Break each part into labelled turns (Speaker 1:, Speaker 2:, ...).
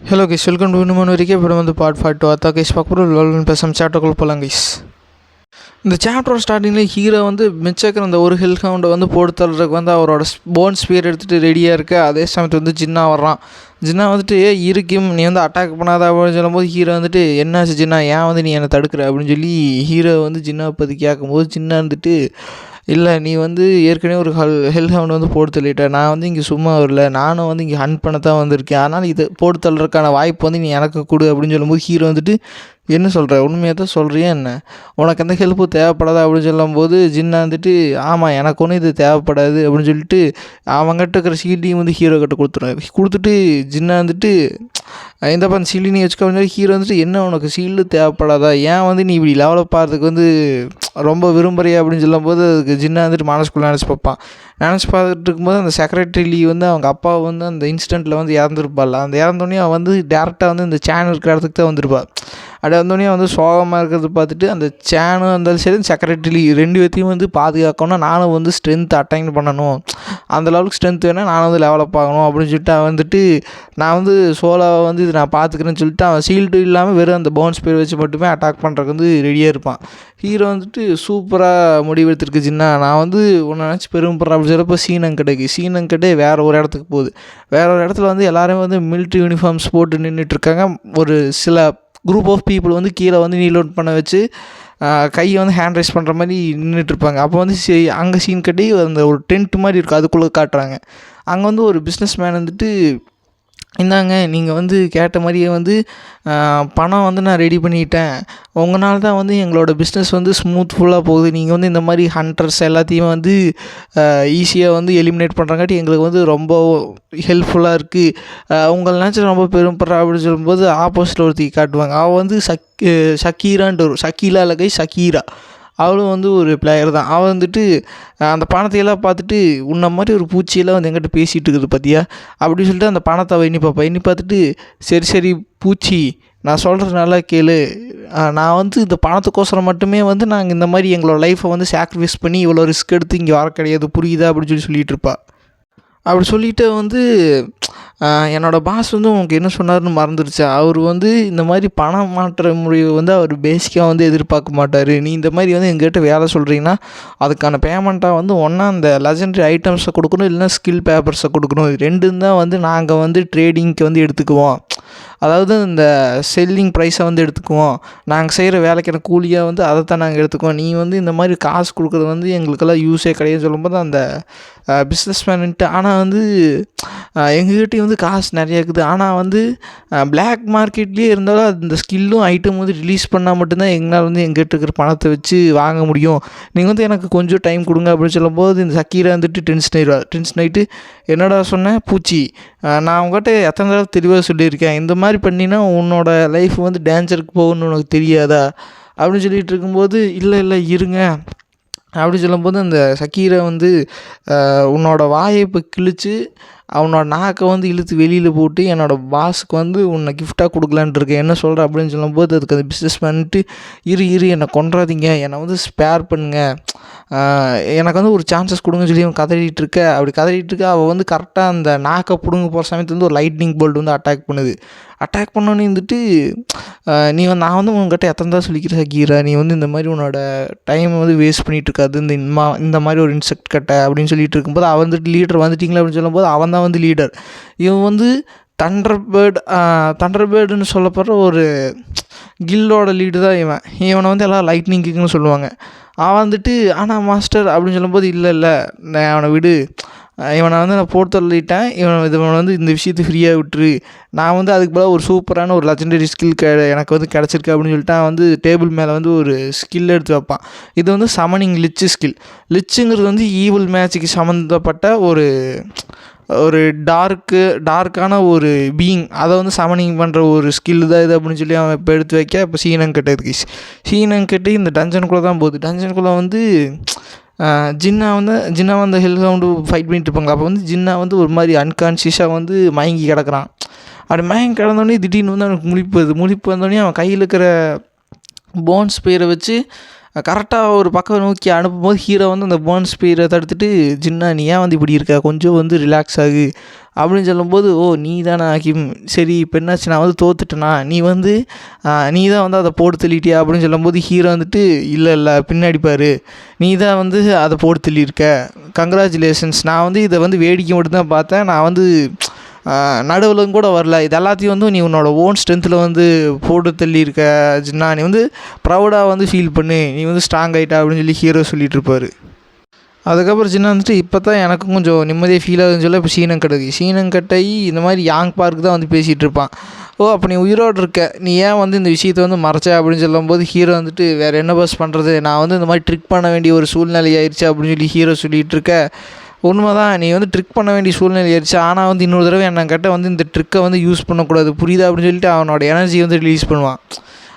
Speaker 1: Hello guys welcome to இன்னும் வரைக்கும் இப்போ வந்து பார்ட் ஃபார்ட் டூ அத்தா கைஸ் பார்க்க போகிறோம் லோலன் பேசாம போகலாம் கைஸ் இந்த சாப்டர் ஸ்டார்டிங்கில் ஹீரோ வந்து மிச்சக்கிற அந்த ஒரு ஹெல் கவுண்டை வந்து போட்டு தள்ளுறதுக்கு வந்து அவரோட போன் ஸ்பியர் எடுத்துகிட்டு ரெடியாக இருக்க. அதே சமயத்து வந்து ஜின்னா வர்றான். ஜின்னா வந்துட்டு ஏ இருக்கும் நீ வந்து அட்டாக் பண்ணாத அப்படின்னு சொல்லும்போது ஹீரோ வந்துட்டு என்னாச்சு ஜின்னா? ஏன் வந்து நீ என்னை தடுக்கிற? அப்படின்னு சொல்லி ஹீரோ வந்து ஜின்னா பற்றி கேட்கும்போது ஜின்னா வந்துட்டு இல்லை நீ வந்து ஏற்கனவே ஒரு ஹல் ஹெல் ஹவுண்ட் வந்து போட்டு தள்ளிட்ட. நான் வந்து இங்கே சும்மா வரல. நானும் வந்து இங்கே ஹண்ட் பண்ண தான் வந்திருக்கேன். அதனால் இது போட்டு தள்ளுறதுக்கான வாய்ப்பு வந்து நீ எனக்கு கொடு அப்படின்னு சொல்லும்போது ஹீரோ வந்துட்டு என்ன சொல்கிற உண்மையாக தான் சொல்கிறியா என்ன? உனக்கு எந்த ஹெல்ப்பு தேவைப்படாதா அப்படின்னு சொல்லும்போது ஜின்னா வந்துட்டு ஆமாம் எனக்கு ஒன்றும் இது தேவைப்படாது அப்படின்னு சொல்லிட்டு அவங்ககிட்ட இருக்கிற சீட்டையும் வந்து ஹீரோ கிட்ட கொடுத்துருவாரு கொடுத்துட்டு ஜின்னா வந்துட்டு இந்த அந்த சீல்டு நீ ஹீரோ வந்துட்டு என்ன உனக்கு சீல்டு தேவைப்படாதா? ஏன் வந்து நீ இப்படி லெவலப் ஆகிறதுக்கு வந்து ரொம்ப விரும்புறியா அப்படின்னு சொல்லும்போது அதுக்கு ஜின்னா வந்துட்டு மனசுக்குள்ளே நினச்சி பார்ப்பான். நினச்சி பார்த்துட்டு இருக்கும்போது அந்த செக்ரட்டரி வந்து அவங்க அப்பா வந்து அந்த இன்சிடெண்ட்டில் வந்து இறந்துருப்பாள். அந்த இறந்தோடனே அவன் வந்து டேரெக்டாக வந்து இந்த சேனல் இருக்கிற இடத்துக்கு தான் வந்திருப்பாள். அப்படியே வந்தோடனே வந்து சோகமாக இருக்கிறத பார்த்துட்டு அந்த சேனும் இருந்தாலும் சரி செக்ரட்டரி ரெண்டு பேர்த்தையும் வந்து பாதுகாக்கணும். நானும் வந்து ஸ்ட்ரென்த் அட்டைன் பண்ணணும். அந்த லெவலுக்கு ஸ்ட்ரென்த் வேணால் நானும் வந்து லெவலப் ஆகணும் அப்படின்னு சொல்லிட்டு அவன் வந்துட்டு நான் வந்து சோலாவை வந்து இது நான் பார்த்துக்கிறேன்னு சொல்லிட்டு அவன் சீல்டு இல்லாமல் வெறும் அந்த பவுன்ஸ் பேர் வச்சு மட்டுமே அட்டாக் பண்ணுறதுக்கு வந்து ரெடியாக இருப்பான். ஹீரோ வந்துட்டு சூப்பராக முடிவெடுத்துருக்கு சின்ன. நான் வந்து உன்னை நினச்சி பெருமைப்படுறேன் அப்படின்னு சொல்லப்போ சீனங்கடைக்கு சீனங்கடே வேறு ஒரு இடத்துக்கு போகுது. வேறு ஒரு இடத்துல வந்து எல்லாருமே வந்து மிலிட்ரி யூனிஃபார்ம்ஸ் போட்டு நின்றுட்டுருக்காங்க ஒரு சில குரூப் ஆஃப் பீப்புள் வந்து கீழே வந்து நீல் லோட் பண்ண வச்சு கையை வந்து ஹேண்ட் ரைஸ் பண்ணுற மாதிரி நின்றுட்டுருப்பாங்க அப்போ வந்து சரி அங்கே சீன் கட்டி அந்த ஒரு டென்ட் மாதிரி இருக்கும். அதுக்குள்ளே காட்டுறாங்க. அங்கே வந்து ஒரு பிஸ்னஸ் மேன் வந்துட்டு இந்தாங்க நீங்கள் வந்து கேட்ட மாதிரியே வந்து பணம் வந்து நான் ரெடி பண்ணிட்டேன். உங்களால் தான் வந்து எங்களோட பிஸ்னஸ் வந்து ஸ்மூத்ஃபுல்லாக போகுது. நீங்கள் வந்து இந்த மாதிரி ஹண்ட்ரட்ஸ் எல்லாத்தையும் வந்து ஈஸியாக வந்து எலிமினேட் பண்ணுறங்காட்டி எங்களுக்கு வந்து ரொம்ப ஹெல்ப்ஃபுல்லாக இருக்குது உங்களை நினச்சி ரொம்ப பெரும்படுறா அப்படின்னு சொல்லும்போது ஆப்போசிட்டில் ஒருத்தி காட்டுவாங்க. அவள் வந்து சக் சக்கீரான்ட்டு வரும் சக்கீலா இல்லை கை சக்கீரா. அவளும் வந்து ஒரு பிளேயர் தான். அவள் வந்துட்டு அந்த பணத்தையெல்லாம் பார்த்துட்டு உன்ன மாதிரி ஒரு பூச்சியெல்லாம் வந்து எங்கிட்ட பேசிகிட்டு இருக்குது பார்த்தியா அப்படின்னு சொல்லிட்டு அந்த பணத்தை அவள் எண்ணி பார்ப்பா எண்ணி பார்த்துட்டு சரி சரி பூச்சி நான் சொல்கிறது நல்லா கேளு. நான் வந்து இந்த பணத்துக்கோசரம் மட்டுமே வந்து நாங்கள் இந்த மாதிரி எங்களோட லைஃப்பை வந்து சாக்ரிஃபைஸ் பண்ணி இவ்வளோ ரிஸ்க் எடுத்து இங்கே வர கிடையாது. புரியுதா? அப்படின்னு சொல்லி சொல்லிகிட்டு இருப்பா. அப்படி சொல்லிட்டு வந்து என்னோடய பாஸ் வந்து உங்களுக்கு என்ன சொன்னார்னு மறந்துடுச்சு அவர் வந்து இந்த மாதிரி பணம் மாற்ற முறையை வந்து அவர் பேசிக்காக வந்து எதிர்பார்க்க மாட்டார். நீ இந்த மாதிரி வந்து எங்ககிட்ட வேலை சொல்கிறீங்கன்னா அதுக்கான பேமெண்ட்டாக வந்து ஒன்றா அந்த லெஜண்டரி ஐட்டம்ஸை கொடுக்கணும் இல்லைன்னா ஸ்கில் பேப்பர்ஸை கொடுக்கணும். இது ரெண்டும் தான் வந்து நாங்கள் வந்து ட்ரேடிங்க்கு வந்து எடுத்துக்குவோம். அதாவது இந்த செல்லிங் ப்ரைஸை வந்து எடுத்துக்குவோம். நாங்கள் செய்கிற வேலைக்கான கூலியாக வந்து அதை தான் நாங்கள் எடுத்துக்குவோம். நீ வந்து இந்த மாதிரி காசு கொடுக்குறது வந்து எங்களுக்கெல்லாம் யூஸே கிடையாதுன்னு சொல்லும்போது அந்த பிஸ்னஸ் மேனுன்ட்டு ஆனால் வந்து எங்ககிட்டயும் வந்து காசு நிறையா இருக்குது. ஆனால் வந்து பிளாக் மார்க்கெட்லேயே இருந்தாலும் அந்த ஸ்கில்லும் ஐட்டம் வந்து ரிலீஸ் பண்ணால் மட்டும்தான் எங்களால் வந்து எங்கிட்ட இருக்கிற பணத்தை வச்சு வாங்க முடியும். நீங்கள் வந்து எனக்கு கொஞ்சம் டைம் கொடுங்க அப்படின்னு சொல்லும்போது இந்த சக்கீரை வந்துட்டு டென்ஷன் ஆயிடுவா டென்ஷன் ஆகிட்டு என்னடா சொன்னேன் பூச்சி. நான் உங்கள்கிட்ட எத்தனை தடவை தெளிவாக சொல்லியிருக்கேன். இந்த மாதிரி பண்ணினா உன்னோட லைஃப் வந்து டேஞ்சருக்கு போகணும்னு உனக்கு தெரியாதா? அப்படின்னு சொல்லிகிட்டு இருக்கும்போது இல்லை இல்லை இருங்க. அப்படி சொல்லும்போது அந்த சக்கீரை வந்து உன்னோட வாயை இப்போ கிழித்து அவனோட நாக்கை வந்து இழுத்து வெளியில் போட்டு என்னோடய பாஸுக்கு வந்து உன்னை கிஃப்டாக கொடுக்கலான்ட்டு இருக்கேன். என்ன சொல்கிற அப்படின்னு சொல்லும்போது அதுக்கு அந்த பிஸ்னஸ் பண்ணிட்டு இரு இரு என்னை கொண்டாதீங்க என்னை வந்து ஸ்பேர் பண்ணுங்க. எனக்கு வந்து ஒரு சான்சஸ் கொடுங்க சொல்லி அவன் கதறிட்டு இருக்க. அப்படி கதறிட்டு இருக்க அவள் வந்து கரெக்டாக அந்த நாக்கை பிடுங்க போகிற சமயத்தில் வந்து ஒரு லைட்னிங் போல்ட் வந்து அட்டாக் பண்ணுது. அட்டாக் பண்ணோன்னே இருந்துட்டு நீ வந்து நான் வந்து உங்ககிட்ட எத்தனை தான் சொல்லிக்கிறேன் சக்கீரா நீ வந்து இந்த மாதிரி உன்னோட டைம் வந்து வேஸ்ட் பண்ணிகிட்டு இருக்காது இந்த இன்மா இந்த மாதிரி ஒரு இன்செக்ட் கட்டை அப்படின்னு சொல்லிட்டு இருக்கும்போது அவன் வந்துட்டு லீடர் வந்துட்டிங்களா அப்படின்னு சொல்லும்போது அவன் தான் வந்து லீடர் இவன் வந்து தண்டர் பேர்டு தண்டர் பேர்டுன்னு சொல்லப்படுற ஒரு கில்லோட லீடு தான் இவன். இவனை வந்து எல்லாம் லைட்னிங் கிங்னு சொல்லுவாங்க. அவன் வந்துட்டு ஆனால் மாஸ்டர் அப்படின்னு சொல்லும்போது இல்லை இல்லை நான் அவனை விடு இவனை வந்து நான் போட்டு தள்ளிட்டேன். இவன் இவனை வந்து இந்த விஷயத்தை ஃப்ரீயாக விட்டுரு. நான் வந்து அதுக்கு பதிலாக ஒரு சூப்பரான ஒரு லெஜண்டரி ஸ்கில் கெ எனக்கு வந்து கிடச்சிருக்கு அப்படின்னு சொல்லிட்டு வந்து டேபிள் மேலே வந்து ஒரு ஸ்கில் எடுத்து வைப்பான். இது வந்து சமனிங் லிச்சு ஸ்கில் லிச்சுங்கிறது வந்து ஈவில் மேட்சுக்கு சம்மந்தப்பட்ட ஒரு ஒரு டார்க்கு டார்க்கான ஒரு பீயிங் அதை வந்து சமனிங் பண்ணுற ஒரு ஸ்கில் தான் இது அப்படின்னு சொல்லி அவன் இப்போ எடுத்து வைக்க. இப்போ சீனங்கட்டு இருக்கு. சீனங்கட்டு இந்த டஞ்சனுக்குள்ளே தான் போகுது. டஞ்சனுக்குள்ளே வந்து ஜின்னா வந்து ஜின்னா வந்து ஹெல் கவுண்டு ஃபைட் பண்ணிட்டு இருப்பாங்களா அப்போ வந்து ஜின்னா வந்து ஒரு மாதிரி அன்கான்ஷியஸாக வந்து மயங்கி கிடக்குறான். அப்படி மயங்கி கிடந்தோடனே திடீர்னு வந்து அவனுக்கு முழிப்பு வருது. முழிப்பு வந்தோடனே அவன் கையில் இருக்கிற போன்ஸ் பேரை வச்சு கரெக்டாக ஒரு பக்கம் நோக்கி அனுப்பும்போது ஹீரோ வந்து அந்த போன் ஸ்பீரை தடுத்துட்டு ஜின்னா நீ ஏன் வந்து இப்படி இருக்க? கொஞ்சம் வந்து ரிலாக்ஸ் ஆகு. அப்படின்னு சொல்லும்போது ஓ நீ தானே ஹக்கீம். சரி இப்போ என்னாச்சு? நான் வந்து தோத்துட்டேனா? நீ வந்து நீ தான் வந்து அதை போட்டு தள்ளிட்டியா? அப்படின்னு சொல்லும்போது ஹீரோ வந்துட்டு இல்லை இல்லை பின்னாடி பாரு. நீ தான் வந்து அதை போட்டு தள்ளியிருக்க. கங்க்ராச்சுலேஷன்ஸ் நான் வந்து இதை வந்து வேடிக்கை மட்டும்தான் பார்த்தேன். நான் வந்து நடுவில் கூட வரல. இது எல்லாத்தையும் வந்து நீ உன்னோட ஓன் ஸ்ட்ரென்த்தில் வந்து போட்டு தள்ளியிருக்க ஜின்னா. நீ வந்து ப்ரௌடாக வந்து ஃபீல் பண்ணு. நீ வந்து ஸ்ட்ராங் ஆகிட்டா அப்படின்னு சொல்லி ஹீரோ சொல்லிட்டு இருப்பார். அதுக்கப்புறம் சின்ன வந்துட்டு இப்போ தான் எனக்கும் கொஞ்சம் நிம்மதியாக ஃபீல் ஆகுதுன்னு சொல்ல இப்போ சீனம் சீனங்கட்டை சீனம் இந்த மாதிரி யாங் பார்க் தான் வந்து பேசிகிட்டு இருப்பான். ஓ அப்போ நீ உயிரோடு இருக்க. நீ ஏன் வந்து இந்த விஷயத்தை வந்து மறைச்ச அப்படின்னு சொல்லும்போது ஹீரோ வந்துட்டு வேறு என்ன பஸ் பண்ணுறது நான் வந்து இந்த மாதிரி ட்ரிக் பண்ண வேண்டிய ஒரு சூழ்நிலை ஆயிடுச்சு அப்படின்னு சொல்லி ஹீரோ சொல்லிகிட்டு இருக்க. உண்மை தான் நீ வந்து ட்ரிக் பண்ண வேண்டிய சூழ்நிலை ஆயிடுச்சு. ஆனால் வந்து இன்னொரு தடவை என்ன கிட்ட வந்து இந்த ட்ரிக்கை வந்து யூஸ் பண்ணக்கூடாது. புரியுதா அப்படின்னு சொல்லிட்டு அவனோட எனர்ஜி வந்து ரிலீஸ் பண்ணுவான்.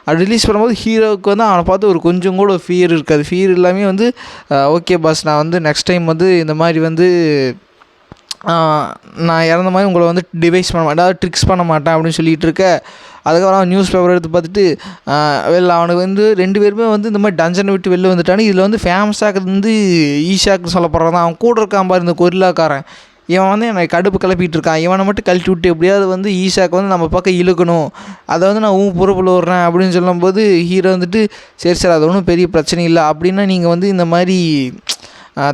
Speaker 1: அது ரிலீஸ் பண்ணும்போது ஹீரோவுக்கு வந்து அவனை பார்த்து ஒரு கொஞ்சம் கூட ஃபியர் இருக்காது. ஃபியர் எல்லாமே வந்து ஓகே பாஸ் நான் வந்து நெக்ஸ்ட் டைம் வந்து இந்த மாதிரி வந்து நான் இறந்த மாதிரி உங்களை வந்து டிவைஸ் பண்ண மாட்டேன் அதாவது ட்ரிக்ஸ் பண்ண மாட்டேன் அப்படின்னு சொல்லிகிட்டு இருக்க அதுக்கப்புறம் நியூஸ் பேப்பர் எடுத்து பார்த்துட்டு வெளில அவனுக்கு வந்து ரெண்டு பேருமே வந்து இந்த மாதிரி டஞ்சனை விட்டு வெளில வந்துட்டானு இதில் வந்து ஃபேமஸாக வந்து ஈஷாக்கு சொல்லப்படுறது தான். அவன் கூட இருக்கான் பாரு இந்த கொரில்லாக்காரன். இவன் வந்து என்னை கடுப்பு கிளப்பிட்டு இருக்கான். இவனை மட்டும் கழட்டி விட்டு எப்படியாவது வந்து ஈஷாக்கு வந்து நம்ம பக்கம் இழுக்கணும். அதை வந்து நான் ஊன் பொறுப்பில் விட்றேன் அப்படின்னு சொல்லும்போது ஹீரோ வந்துட்டு சரி சார் அது ஒன்றும் பெரிய பிரச்சனை இல்லை. அப்படின்னா நீங்கள் வந்து இந்த மாதிரி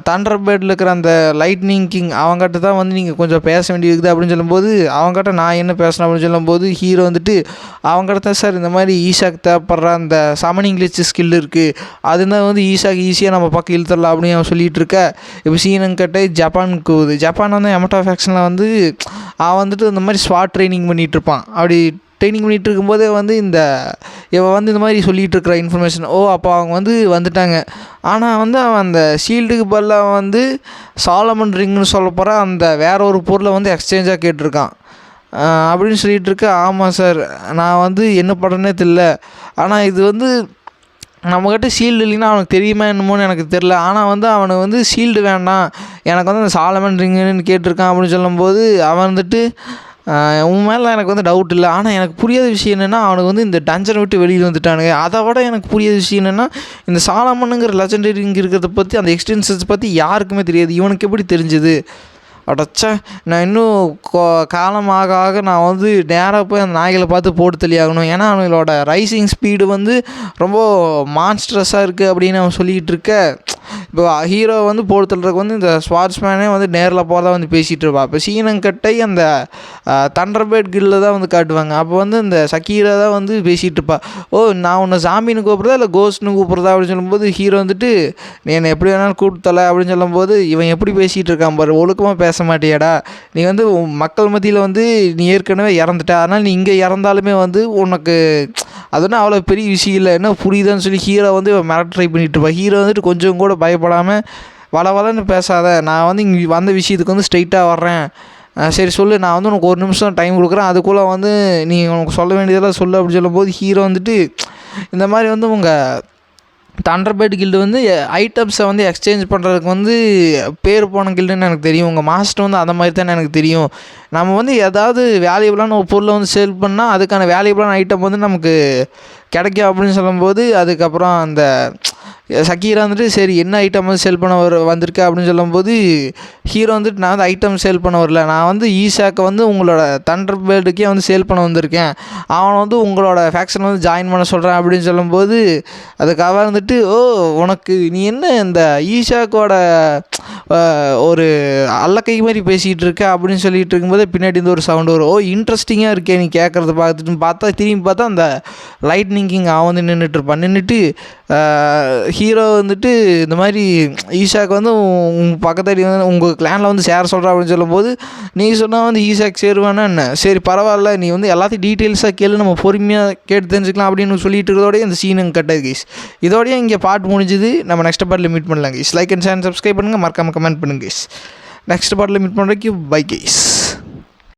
Speaker 1: தண்டர் பேர்டில் இருக்கிற அந்த லைட்னிங் கிங் அவங்ககிட்ட தான் வந்து நீங்கள் கொஞ்சம் பேச வேண்டியிருக்குது அப்படின்னு சொல்லும்போது அவங்ககிட்ட நான் என்ன பேசணும் அப்படின்னு சொல்லும்போது ஹீரோ வந்துட்டு அவங்ககிட்ட தான் சார் இந்த மாதிரி ஈஷாக்கு தேவைப்படுற அந்த சமனிங் லிச்சு ஸ்கில் இருக்குது அதுதான் வந்து ஈஷாக்கு ஈஸியாக நம்ம பக்கம் இழுத்துடலாம் அப்படின்னு அவன் சொல்லிகிட்டு இருக்க. இப்போ சீனங்கிட்ட ஜப்பானுக்கு போகுது ஜப்பான் வந்து எமட்டா ஃபேக்ஷனில் வந்து அவன் வந்துட்டு இந்த மாதிரி ஸ்வாட் ட்ரைனிங் பண்ணிகிட்ருப்பான் அப்படி ட்ரைனிங் பண்ணிகிட்டு இருக்கும்போதே வந்து இந்த இவன் வந்து இந்த மாதிரி சொல்லிகிட்டு இருக்கிற இன்ஃபர்மேஷன் ஓ அப்போ அவங்க வந்து வந்துட்டாங்க. ஆனால் வந்து அவன் அந்த ஷீல்டுக்கு பதிலாக வந்து சாலமன் ரிங்னு சொல்ல போகிற அந்த வேற ஒரு பொருளை வந்து எக்ஸ்சேஞ்சாக கேட்டிருக்கான். அப்படின்னு சொல்லிகிட்டு இருக்க ஆமாம் சார் நான் வந்து என்ன பண்ணுறேனே தெரில ஆனால் இது வந்து நம்மக்கிட்ட ஷீல்டு இல்லைன்னா அவனுக்கு தெரியுமா என்னமோன்னு எனக்கு தெரில ஆனால் வந்து அவனுக்கு வந்து ஷீல்டு வேண்டாம். எனக்கு வந்து அந்த சாலமன் ரிங்குன்னு கேட்டிருக்கான் அப்படின்னு சொல்லும்போது அவன் வந்துட்டு உன் மேலே எனக்கு வந்து டவுட் இல்லை. ஆனால் எனக்கு புரியாத விஷயம் என்னென்னா அவனுக்கு வந்து இந்த டஞ்சனை விட்டு வெளியில் வந்துட்டானுங்க. அதை விட எனக்கு புரியாத விஷயம் என்னென்னா இந்த சாலாமனுங்கிற லெஜண்டரி இங்கே இருக்கிறத பற்றி அந்த எக்ஸ்டென்சன்ஸ் பற்றி யாருக்குமே தெரியாது. இவனுக்கு எப்படி தெரிஞ்சது? அடச்சா நான் இன்னும் காலம் ஆக ஆக நான் வந்து நேராக போய் அந்த நாய்களை பார்த்து போட்டு தெளியாகணும் ஏன்னா அவங்களோட ரைசிங் ஸ்பீடு வந்து ரொம்ப மான்ஸ்ட்ரஸாக இருக்குது அப்படின்னு அவன் சொல்லிக்கிட்டு இருக்க. இப்போ ஹீரோ வந்து போட்டு தள்ளுறதுக்கு வந்து இந்த ஸ்வாட்ஸ்மேனே வந்து நேரில் போகிறதா வந்து பேசிகிட்டு இருப்பாள் இப்போ சீனங்கட்டை அந்த தண்டர்பேட் கில்ல தான் வந்து காட்டுவாங்க. அப்போ வந்து இந்த சக்கீரா தான் வந்து பேசிகிட்டு இருப்பாள் ஓ நான் உன்னை சாமின்னு கூப்பிட்றதா இல்லை கோஸ்ட்னு கூப்பிட்றதா அப்படின்னு சொல்லும்போது ஹீரோ வந்துட்டு நீ என்னை எப்படி வேணாலும் கூப்பிட்டல அப்படின்னு சொல்லும்போது இவன் எப்படி பேசிகிட்டு இருக்கான் பாரு. ஒழுக்கமாக பேச மாட்டியாடா. நீ வந்து மக்கள் மத்தியில் வந்து நீ ஏற்கனவே இறந்துட்ட. அதனால் நீ இங்கே இறந்தாலுமே வந்து உனக்கு அதுனா அவ்வளோ பெரிய விஷயம் இல்லை. என்ன புரியுதுன்னு சொல்லி ஹீரோ வந்து மிரட் ட்ரை பண்ணிகிட்டு இருப்பான். ஹீரோ வந்துட்டு கொஞ்சம் கூட பயப்படாமல் வள வளன்னு பேசாத. நான் வந்து இங்கே வந்த விஷயத்துக்கு வந்து ஸ்ட்ரைட்டாக வர்றேன். சரி சொல்லு. நான் வந்து உனக்கு ஒரு நிமிஷம் டைம் கொடுக்குறேன். அதுக்குள்ளே வந்து நீ உனக்கு சொல்ல வேண்டியதெல்லாம் சொல்லு அப்படின்னு சொல்லும்போது ஹீரோ வந்துட்டு இந்த மாதிரி வந்து உங்கள் தண்டர்பேட் கில்டு வந்து ஐட்டம்ஸை வந்து எக்ஸ்சேஞ்ச் பண்ணுறதுக்கு வந்து பேர் போன கில்டுன்னு எனக்கு தெரியும். உங்கள் மாஸ்டர் வந்து அந்த மாதிரி தானே எனக்கு தெரியும். நம்ம வந்து ஏதாவது வேல்யூபிளான ஒரு பொருளை வந்து சேல் பண்ணால் அதுக்கான வேல்யூபிளான ஐட்டம் வந்து நமக்கு கிடைக்கும் அப்படின்னு சொல்லும்போது அதுக்கப்புறம் அந்த சக்கீரா வந்துட்டு சரி என்ன ஐட்டம் வந்து சேல் பண்ண வர வந்திருக்க அப்படின்னு சொல்லும்போது ஹீரோ வந்துட்டு நான் வந்து ஐட்டம் சேல் பண்ண வரல. நான் வந்து ஈஷாக்கை வந்து உங்களோட தண்டர் பேர்டுக்கே வந்து சேல் பண்ண வந்திருக்கேன். அவனை வந்து உங்களோட ஃபேக்ஷன் வந்து ஜாயின் பண்ண சொல்கிறேன் அப்படின்னு சொல்லும்போது அதுக்காக வந்துட்டு ஓ உனக்கு நீ என்ன இந்த ஈஷாக்கோட ஒரு அல்லக்கை மாதிரி பேசிகிட்டு இருக்க அப்படின்னு சொல்லிட்டு இருக்கும்போது பின்னாடி இந்த ஒரு சவுண்டு வரும். ஓ இன்ட்ரெஸ்டிங்காக இருக்கே நீ கேட்குறத பார்த்துட்டு. பார்த்தா திரும்பி பார்த்தா அந்த லைட்னிங் கிங் அவன் வந்து நின்றுட்டு இருப்பான் நின்றுட்டு ஹீரோ வந்துட்டு இந்த மாதிரி ஈஷாக்கு வந்து உங்கள் பக்கத்தடி வந்து உங்கள் கிளானில் வந்து சேர சொல்கிறா அப்படின்னு சொல்லும்போது நீ சொன்னால் வந்து ஈஷாக்கு சேருவானா என்ன? சரி பரவாயில்ல நீ வந்து எல்லாத்தையும் டீட்டெயில்ஸாக கேளு நம்ம பொறுமையாக கேட்டு தெரிஞ்சுக்கலாம் அப்படின்னு சொல்லிட்டு இருக்கிறதோடய இந்த சீனுங்க கட்டது கைஸ் இதோடய இங்கே பாட்டு முடிஞ்சுது. நம்ம நெக்ஸ்ட் பாட்டில் மீட் பண்ணலாம் guys like and channel subscribe பண்ணுங்கள் மறக்காமல் கமெண்ட் பண்ணுங்க கைஸ் நெக்ஸ்ட் பாட்டில் மீட் பண்ணுறதுக்கு பை கைஸ்